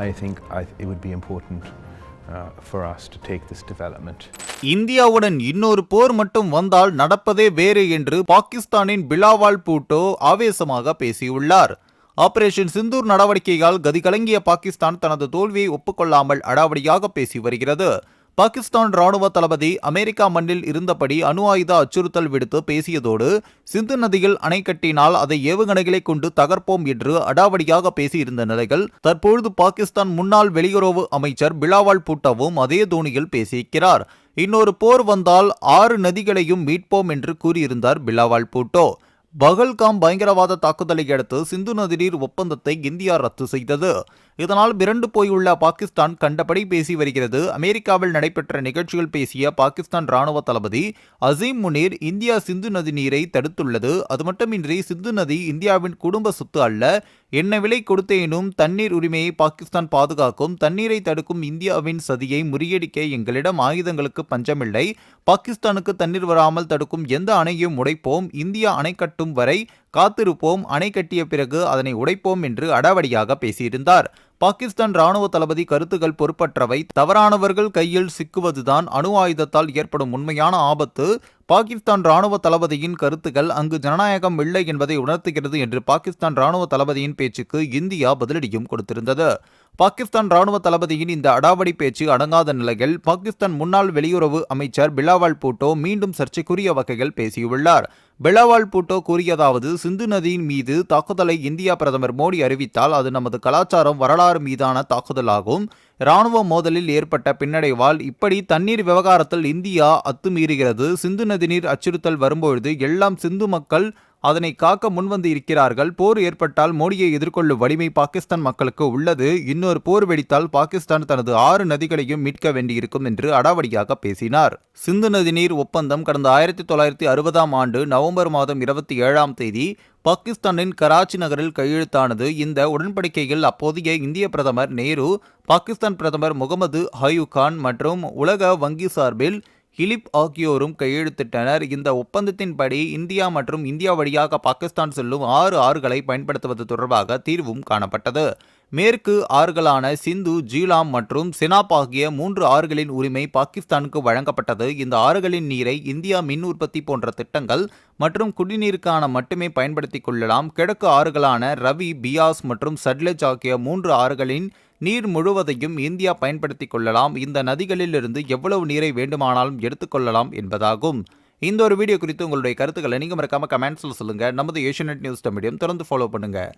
I think I, it would be important uh, for us to take this development. இந்தியாவுடன் இன்னொரு போர் மட்டும் வந்தால் நடப்பதே வேறு என்று பாகிஸ்தானின் பிலாவால் பூட்டோ ஆவேசமாக பேசியுள்ளார் ஆபரேஷன் சிந்தூர் நடவடிக்கையால் கதிகலங்கிய பாகிஸ்தான் தனது தோல்வியை ஒப்புக்கொள்ளாமல் அடாவடியாக பேசி வருகிறது பாகிஸ்தான் ராணுவ தளபதி அமெரிக்கா மண்ணில் இருந்தபடி அணு ஆயுத அச்சுறுத்தல் விடுத்து பேசியதோடு சிந்து நதியில் அணை கட்டினால் அதை ஏவுகணைகளை கொண்டு தகர்ப்போம் என்று அடாவடியாக பேசியிருந்த நிலையில் தற்பொழுது பாகிஸ்தான் முன்னாள் வெளியுறவு அமைச்சர் பிலாவால் பூட்டோவும் அதே தோனியில் பேசியிருக்கிறார். இன்னொரு போர் வந்தால் ஆறு நதிகளையும் மீட்போம் என்று கூறியிருந்தார் பிலாவால் பூட்டோ. பகல்காம் பயங்கரவாத தாக்குதலை அடுத்து சிந்து நதிநீர் ஒப்பந்தத்தை இந்தியா ரத்து செய்தது. இதனால் மிரண்டு போயுள்ள பாகிஸ்தான் கண்டபடி பேசி வருகிறது. அமெரிக்காவில் நடைபெற்ற நிகழ்ச்சியில் பேசிய பாகிஸ்தான் ராணுவ தளபதி அசீம் முனீர் இந்தியா சிந்து நதி நீரை தடுத்துள்ளது. அது மட்டுமின்றி சிந்து நதி இந்தியாவின் குடும்ப சொத்து அல்ல என்ன விலை கொடுத்தேனும் தண்ணீர் உரிமையை பாகிஸ்தான் பாதுகாக்கும் தண்ணீரை தடுக்கும் இந்தியாவின் சதியை முறியடிக்க எங்களிடம் ஆயுதங்களுக்கு பஞ்சமில்லை. பாகிஸ்தானுக்கு தண்ணீர் வராமல் தடுக்கும் எந்த அணையும் உடைப்போம். இந்தியா அணை கட்டும் வரை காத்திருப்போம். அணை கட்டிய பிறகு அதனை உடைப்போம் என்று அடாவடியாக பேசியிருந்தார். பாகிஸ்தான் ராணுவ தளபதி கருத்துக்கள் பொறுப்பற்றவை. தவறானவர்கள் கையில் சிக்குவதுதான் அணு ஆயுதத்தால் ஏற்படும் உண்மையான ஆபத்து. பாகிஸ்தான் ராணுவ தளபதியின் கருத்துக்கள் அங்கு ஜனநாயகம் இல்லை என்பதை உணர்த்துகிறது என்று பாகிஸ்தான் ராணுவ தளபதியின் பேச்சுக்கு இந்தியா பதிலடியும் கொடுத்திருந்தது. பாகிஸ்தான் ராணுவ தளபதியின் இந்த அடாவடி பேச்சு அடங்காத நிலையில் பாகிஸ்தான் முன்னாள் வெளியுறவு அமைச்சர் பிலாவால் பூட்டோ மீண்டும் சர்ச்சைக்குரிய வகையில் பேசியுள்ளார். பிலாவால் பூட்டோ கூறியதாவது சிந்து நதியின் மீது தாக்குதலை இந்தியா பிரதமர் மோடி அறிவித்தால் அது நமது கலாச்சாரம் வரலாறு மீதான தாக்குதலாகும். ராணுவ மோதலில் ஏற்பட்ட பின்னடைவால் இப்படி தண்ணீர் விவகாரத்தில் இந்தியா அத்துமீறுகிறது. சிந்து நதி நீர் அச்சுறுத்தல் வரும்பொழுது எல்லாம் சிந்து மக்கள் அதனை காக்க முன்வந்து இருக்கிறார்கள். போர் ஏற்பட்டால் மோடியை எதிர்கொள்ளும் வலிமை பாகிஸ்தான் மக்களுக்கு உள்ளது. இன்னொரு போர் வெடித்தால் பாகிஸ்தான் தனது ஆறு நதிகளையும் மீட்க வேண்டியிருக்கும் என்று அடாவடியாக பேசினார். சிந்து நதிநீர் ஒப்பந்தம் கடந்த ஆயிரத்தி தொள்ளாயிரத்தி அறுபதாம் ஆண்டு நவம்பர் மாதம் இருபத்தி ஏழாம் தேதி பாகிஸ்தானின் கராச்சி நகரில் கையெழுத்தானது. இந்த உடன்படிக்கையில் அப்போதைய இந்திய பிரதமர் நேரு பாகிஸ்தான் பிரதமர் முகமது ஹயூ கான் மற்றும் உலக வங்கி சார்பில் ஹிலிப் ஆகியோரும் கையெழுத்திட்டனர். இந்த ஒப்பந்தத்தின்படி இந்தியா மற்றும் இந்தியா வழியாக பாகிஸ்தான் செல்லும் ஆறு ஆறுகளை பயன்படுத்துவது தொடர்பாக தீர்வும் காணப்பட்டது. மேற்கு ஆறுகளான சிந்து ஜீலாம் மற்றும் சினாப் ஆகிய மூன்று ஆறுகளின் உரிமை பாகிஸ்தானுக்கு வழங்கப்பட்டது. இந்த ஆறுகளின் நீரை இந்தியா மின் உற்பத்தி போன்ற திட்டங்கள் மற்றும் குடிநீருக்கான மட்டுமே பயன்படுத்திக் கொள்ளலாம். கிழக்கு ஆறுகளான ரவி பியாஸ் மற்றும் சட்லஜ் ஆகிய மூன்று ஆறுகளின் நீர் முழுவதையும் இந்தியா பயன்படுத்திக் கொள்ளலாம். இந்த நதிகளிலிருந்து எவ்வளவு நீரை வேண்டுமானாலும் எடுத்துக்கொள்ளலாம் என்பதாகும். இந்த ஒரு வீடியோ குறித்து உங்களுடைய கருத்துக்களை நீங்கள் மறக்காம கமெண்ட்ஸில் சொல்லுங்கள் நமது ஏஷியநெட் நியூஸ் மீடியம் தொடர்ந்து ஃபாலோ பண்ணுங்கள்